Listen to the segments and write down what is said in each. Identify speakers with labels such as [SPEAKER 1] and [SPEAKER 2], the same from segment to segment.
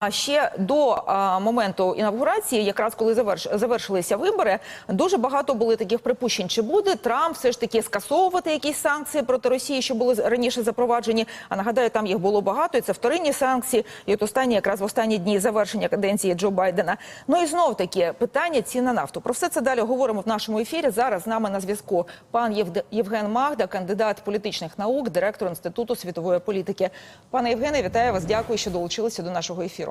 [SPEAKER 1] А ще до моменту інавгурації, якраз коли заверш, завершилися вибори, дуже багато були таких припущень. Чи буде Трамп все ж таки скасовувати якісь санкції проти Росії, що були раніше запроваджені? А нагадаю, там їх було багато. І це вторинні санкції, і от останні якраз в останні дні завершення каденції Джо Байдена. Ну і знов таки питання цін на нафту. Про все це далі говоримо в нашому ефірі. Зараз з нами на зв'язку пан Євген Магда, кандидат політичних наук, директор інституту світової політики. Пане Євгене, вітаю вас. Дякую, що долучилися до нашого ефіру.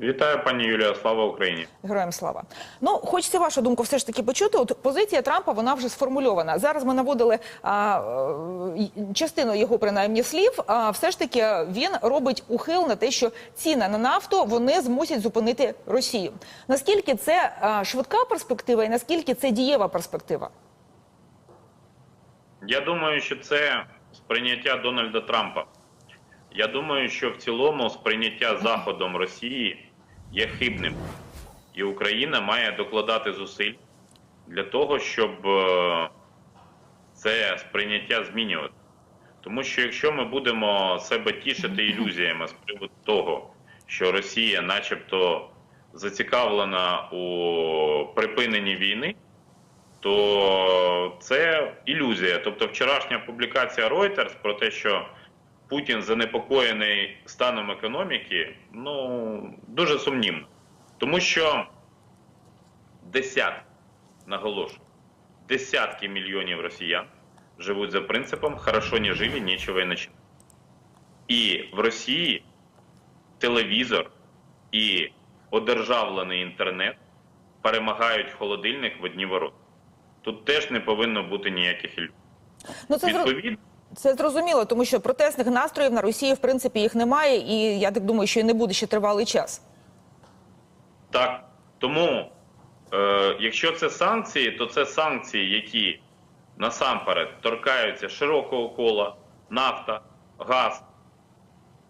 [SPEAKER 2] Вітаю, пані Юлія. Слава Україні.
[SPEAKER 1] Героям слава. Ну, хочеться вашу думку все ж таки почути. От позиція Трампа вона вже сформульована. Зараз ми наводили а, е, частину його принаймні слів. А все ж таки він робить ухил на те, що ціни на нафту вони змусять зупинити Росію. Наскільки це а, швидка перспектива і наскільки це дієва перспектива?
[SPEAKER 2] Я думаю, що це сприйняття Дональда Трампа. Я думаю, що в цілому сприйняття Заходом Росії є хибним, і Україна має докладати зусиль для того, щоб е, це сприйняття змінювати. Тому що якщо ми будемо себе тішити ілюзіями з приводу того, що Росія, начебто, зацікавлена у припиненні війни, то це ілюзія. Тобто, вчорашня публікація Reuters про те, що Путін занепокоєний станом економіки, ну дуже сумнівно. Тому що десятки, наголошую, десятки мільйонів росіян живуть за принципом хорошо не жили, нічого і начинать. І в Росії телевізор і одержавлений інтернет перемагають холодильник в одні ворота. Тут теж не повинно бути ніяких ілюзій.
[SPEAKER 1] Ну це
[SPEAKER 2] Відповідно,
[SPEAKER 1] це зрозуміло, тому що протестних настроїв на Росії в принципі їх немає, і я так думаю, що і не буде ще тривалий час.
[SPEAKER 2] так. Тому, е, якщо це санкції, то це санкції, які насамперед торкаються широкого кола, нафта, газ,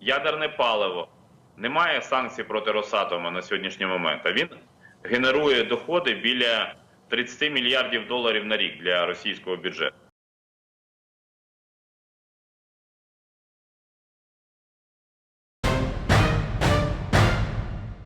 [SPEAKER 2] ядерне паливо. Немає санкцій проти Росатома на сьогоднішній момент. А він генерує доходи біля 30 мільярдів доларів на рік для російського бюджету.